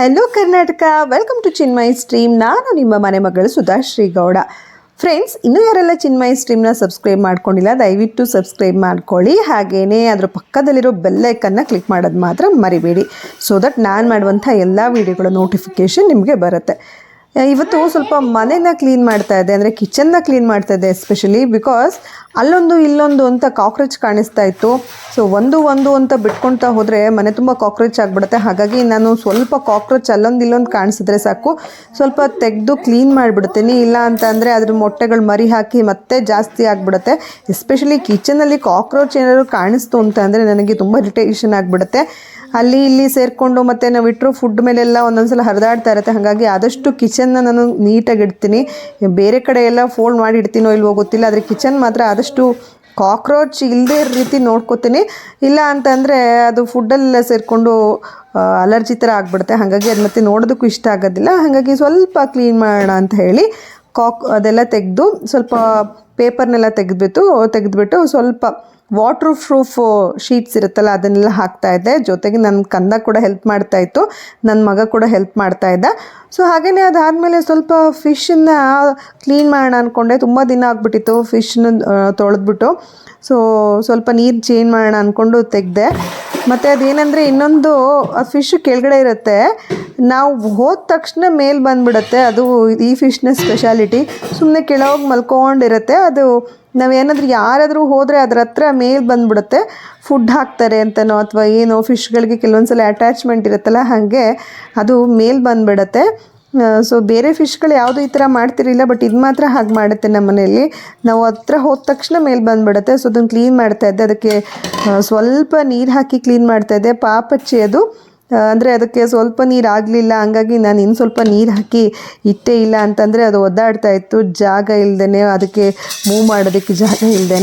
Hello Karnataka welcome to Chinmay stream ನಾನು ನಿಮ್ಮ ಮನೆ ಮಗಳು ಸುಧಾಶ್ರೀ ಗೌಡ ಫ್ರೆಂಡ್ಸ್ ಇನ್ನೂ ಯಾರೆಲ್ಲ ಚಿನ್ಮಯ್ ಸ್ಟ್ರೀಮ್ನ ಸಬ್ಸ್ಕ್ರೈಬ್ ಮಾಡ್ಕೊಂಡಿಲ್ಲ, ದಯವಿಟ್ಟು ಸಬ್ಸ್ಕ್ರೈಬ್ ಮಾಡ್ಕೊಳ್ಳಿ. ಹಾಗೆಯೇ ಅದ್ರ ಪಕ್ಕದಲ್ಲಿರೋ ಬೆಲ್ಲೈಕನ್ನ ಕ್ಲಿಕ್ ಮಾಡೋದು ಮಾತ್ರ ಮರಿಬೇಡಿ. ಸೊ ದಟ್ ನಾನು ಮಾಡುವಂಥ ಎಲ್ಲ ವೀಡಿಯೋಗಳ ನೋಟಿಫಿಕೇಷನ್ ನಿಮಗೆ ಬರುತ್ತೆ. ಇವತ್ತು ಸ್ವಲ್ಪ ಮನೆನ ಕ್ಲೀನ್ ಮಾಡ್ತಾ ಇದ್ದೆ ಅಂದರೆ ಕಿಚನ್ನ ಕ್ಲೀನ್ ಮಾಡ್ತಾ ಇದ್ದೆ ಎಸ್ಪೆಷಲಿ ಬಿಕಾಸ್ ಅಲ್ಲೊಂದು ಇಲ್ಲೊಂದು ಅಂತ ಕಾಕ್ರೋಚ್ ಕಾಣಿಸ್ತಾ ಇತ್ತು. ಸೊ ಒಂದು ಒಂದು ಅಂತ ಬಿಟ್ಕೊಳ್ತಾ ಹೋದರೆ ಮನೆ ತುಂಬ ಕಾಕ್ರೋಚ್ ಆಗಿಬಿಡುತ್ತೆ. ಹಾಗಾಗಿ ನಾನು ಸ್ವಲ್ಪ ಕಾಕ್ರೋಚ್ ಅಲ್ಲೊಂದು ಇಲ್ಲೊಂದು ಕಾಣಿಸಿದ್ರೆ ಸಾಕು. ಸ್ವಲ್ಪ ತೆಗೆದು ಕ್ಲೀನ್ ಮಾಡಿಬಿಡ್ತೀನಿ. ಇಲ್ಲ ಅಂತ ಅಂದರೆ ಅದ್ರ ಮೊಟ್ಟೆಗಳು ಮರಿ ಹಾಕಿ ಮತ್ತೆ ಜಾಸ್ತಿ ಆಗಿಬಿಡುತ್ತೆ. ಎಸ್ಪೆಷಲಿ ಕಿಚನಲ್ಲಿ ಕಾಕ್ರೋಚ್ ಏನಾದರೂ ಕಾಣಿಸ್ತು ಅಂತ ಅಂದರೆ ನನಗೆ ತುಂಬ ಇರಿಟೇಷನ್ ಆಗಿಬಿಡುತ್ತೆ. ಅಲ್ಲಿ ಇಲ್ಲಿ ಸೇರಿಕೊಂಡು ಮತ್ತು ನಾವು ಇಟ್ಟರು ಫುಡ್ ಮೇಲೆಲ್ಲ ಒಂದೊಂದ್ಸಲ ಹರಿದಾಡ್ತಾ ಇರುತ್ತೆ. ಹಾಗಾಗಿ ಆದಷ್ಟು ಕಿಚನ್ನ ನಾನು ನೀಟಾಗಿ ಇಡ್ತೀನಿ. ಬೇರೆ ಕಡೆ ಎಲ್ಲ ಫೋಲ್ಡ್ ಮಾಡಿ ಇಡ್ತೀನೋ ಇಲ್ವೋ ಗೊತ್ತಿಲ್ಲ. ಆದರೆ ಕಿಚನ್ ಮಾತ್ರ ಆದಷ್ಟು ಕಾಕ್ರೋಚ್ ಇಲ್ಲದೇ ರೀತಿ ನೋಡ್ಕೋತೀನಿ. ಇಲ್ಲ ಅಂತಂದರೆ ಅದು ಫುಡ್ಡೆಲ್ಲ ಸೇರಿಕೊಂಡು ಅಲರ್ಜಿ ಥರ ಆಗಿಬಿಡುತ್ತೆ. ಹಾಗಾಗಿ ಅದು ಮತ್ತೆ ನೋಡೋದಕ್ಕೂ ಇಷ್ಟ ಆಗೋದಿಲ್ಲ. ಹಾಗಾಗಿ ಸ್ವಲ್ಪ ಕ್ಲೀನ್ ಮಾಡೋಣ ಅಂತ ಹೇಳಿ ಕಾಕ್ ಅದೆಲ್ಲ ತೆಗೆದು ಸ್ವಲ್ಪ ಪೇಪರ್ನೆಲ್ಲ ತೆಗೆದ್ಬಿಟ್ಟು ತೆಗೆದ್ಬಿಟ್ಟು ಸ್ವಲ್ಪ ವಾಟ್ರ್ ಪ್ರೂಫ್ ಶೀಟ್ಸ್ ಇರುತ್ತಲ್ಲ, ಅದನ್ನೆಲ್ಲ ಹಾಕ್ತಾ ಇದ್ದೆ. ಜೊತೆಗೆ ನನ್ನ ಕಂದ ಕೂಡ ಹೆಲ್ಪ್ ಮಾಡ್ತಾ ಇತ್ತು. ನನ್ನ ಮಗ ಕೂಡ ಹೆಲ್ಪ್ ಮಾಡ್ತಾ ಇದ್ದ. ಸೊ ಹಾಗೆಯೇ ಅದಾದಮೇಲೆ ಸ್ವಲ್ಪ ಫಿಶನ್ನು ಕ್ಲೀನ್ ಮಾಡೋಣ ಅಂದ್ಕೊಂಡೆ ತುಂಬ ದಿನ ಆಗಿಬಿಟ್ಟಿತ್ತು ಫಿಶ್ನ ತೊಳೆದ್ಬಿಟ್ಟು. ಸೊ ಸ್ವಲ್ಪ ನೀರು ಚೇಂಜ್ ಮಾಡೋಣ ಅಂದ್ಕೊಂಡು ತೆಗೆದೆ. ಮತ್ತು ಅದೇನೆಂದರೆ ಇನ್ನೊಂದು, ಆ ಫಿಶ್ ಕೆಳಗಡೆ ಇರುತ್ತೆ. ನಾವು ಹೋದ ತಕ್ಷಣ ಮೇಲೆ ಬಂದುಬಿಡುತ್ತೆ. ಅದು ಈ ಫಿಶ್ನ ಸ್ಪೆಷಾಲಿಟಿ ಸುಮ್ಮನೆ ಕೆಳಗೆ ಮಲ್ಕೊಂಡಿರುತ್ತೆ ಅದು ನಾವೇನಾದರೂ ಯಾರಾದರೂ ಹೋದರೆ ಅದ್ರ ಹತ್ರ ಮೇಲೆ ಬಂದುಬಿಡುತ್ತೆ. ಫುಡ್ ಹಾಕ್ತಾರೆ ಅಂತನೋ ಅಥವಾ ಏನೋ ಫಿಶ್ಗಳಿಗೆ ಕೆಲವೊಂದು ಸಲ ಅಟ್ಯಾಚ್ಮೆಂಟ್ ಇರುತ್ತಲ್ಲ ಹಾಗೆ ಅದು ಮೇಲೆ ಬಂದ್ಬಿಡತ್ತೆ. ಸೊ ಬೇರೆ ಫಿಶ್ಗಳು ಯಾವುದು ಈ ಥರ ಮಾಡ್ತಿರಲಿಲ್ಲ ಬಟ್ ಇದು ಮಾತ್ರ ಹಾಗೆ ಮಾಡುತ್ತೆ ನಮ್ಮ ಮನೆಯಲ್ಲಿ. ನಾವು ಹತ್ರ ಹೋದ ತಕ್ಷಣ ಮೇಲೆ ಬಂದುಬಿಡುತ್ತೆ. ಸೊ ಅದನ್ನು ಕ್ಲೀನ್ ಮಾಡ್ತಾ ಇದ್ದೆ. ಅದಕ್ಕೆ ಸ್ವಲ್ಪ ನೀರು ಹಾಕಿ ಕ್ಲೀನ್ ಮಾಡ್ತಾ ಇದ್ದೆ. ಪಾಪಚ್ಚಿ ಅದು. ಅಂದರೆ ಅದಕ್ಕೆ ಸ್ವಲ್ಪ ನೀರು ಆಗಲಿಲ್ಲ, ಹಂಗಾಗಿ ನಾನು ಇನ್ನು ಸ್ವಲ್ಪ ನೀರು ಹಾಕಿ ಇಟ್ಟೇ ಇಲ್ಲ ಅಂತಂದರೆ ಅದು ಒದ್ದಾಡ್ತಾ ಇತ್ತು, ಜಾಗ ಇಲ್ಲದೇ ಅದಕ್ಕೆ ಮೂವ್ ಮಾಡೋದಕ್ಕೆ ಜಾಗ ಇಲ್ದೇ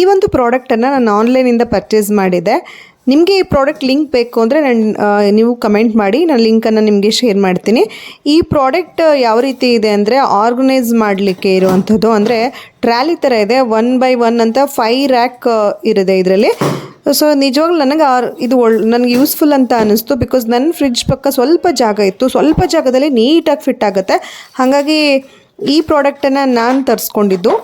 ಈ ಒಂದು ಪ್ರಾಡಕ್ಟನ್ನು ನಾನು ಆನ್ಲೈನಿಂದ ಪರ್ಚೇಸ್ ಮಾಡಿದೆ. ನಿಮಗೆ ಈ ಪ್ರಾಡಕ್ಟ್ ಲಿಂಕ್ ಬೇಕು ಅಂದರೆ ನಾನು ನೀವು ಕಮೆಂಟ್ ಮಾಡಿ, ನಾನು ಲಿಂಕನ್ನು ನಿಮಗೆ ಶೇರ್ ಮಾಡ್ತೀನಿ. ಈ ಪ್ರಾಡಕ್ಟ್ ಯಾವ ರೀತಿ ಇದೆ ಅಂದರೆ ಆರ್ಗನೈಸ್ ಮಾಡಲಿಕ್ಕೆ ಇರುವಂಥದ್ದು ಅಂದರೆ ಟ್ರ್ಯಾಲಿ ಥರ ಇದೆ ಒನ್ ಬೈ ಒನ್ ಅಂತ ಫೈ ರ್ಯಾಕ್ ಇರಿದೆ ಇದರಲ್ಲಿ. ಸೊ ನಿಜವಾಗ್ಲೂ ನನಗೆ ಆರ್ ಇದು ಒಳ್, ನನಗೆ ಯೂಸ್ಫುಲ್ ಅಂತ ಅನ್ನಿಸ್ತು ಬಿಕಾಸ್ ನನ್ನ ಫ್ರಿಡ್ಜ್ ಪಕ್ಕ ಸ್ವಲ್ಪ ಜಾಗ ಇತ್ತು. ಸ್ವಲ್ಪ ಜಾಗದಲ್ಲಿ ನೀಟಾಗಿ ಫಿಟ್ ಆಗುತ್ತೆ. ಹಾಗಾಗಿ ಈ ಪ್ರಾಡಕ್ಟನ್ನು ನಾನು ತರಿಸ್ಕೊಂಡಿದ್ದು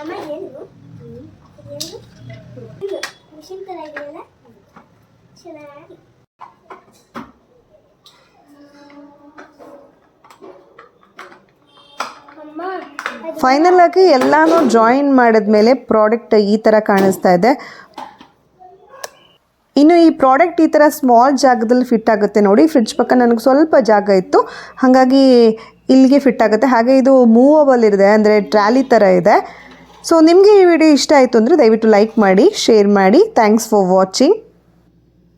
ಅಮ್ಮ ಏನು ಏನು ಮಿಷಿನ್ ಥರ ಇದೆಯಲ್ಲ ಅದು ಫೈನಲ್ ಆಗಿ ಎಲ್ಲಾನು ಜಾಯಿನ್ ಮಾಡಿದ್ಮೇಲೆ ಪ್ರಾಡಕ್ಟ್ ಈ ಥರ ಕಾಣಿಸ್ತಾ ಇದೆ. ಇನ್ನು ಈ ಪ್ರಾಡಕ್ಟ್ ಈ ಥರ ಸ್ಮಾಲ್ ಜಾಗದಲ್ಲಿ ಫಿಟ್ ಆಗುತ್ತೆ ನೋಡಿ. ಫ್ರಿಡ್ಜ್ ಪಕ್ಕ ನನಗೆ ಸ್ವಲ್ಪ ಜಾಗ ಇತ್ತು. ಹಾಗಾಗಿ ಇಲ್ಲಿಗೆ ಫಿಟ್ ಆಗುತ್ತೆ. ಹಾಗೆ ಇದು ಮೂವಬಲ್ ಇದೆ ಅಂದರೆ ಟ್ರಾಲಿ ಥರ ಇದೆ. ಸೊ ನಿಮಗೆ ಈ ವಿಡಿಯೋ ಇಷ್ಟ ಆಯಿತು ಅಂದರೆ ದಯವಿಟ್ಟು ಲೈಕ್ ಮಾಡಿ ಶೇರ್ ಮಾಡಿ. Thanks for watching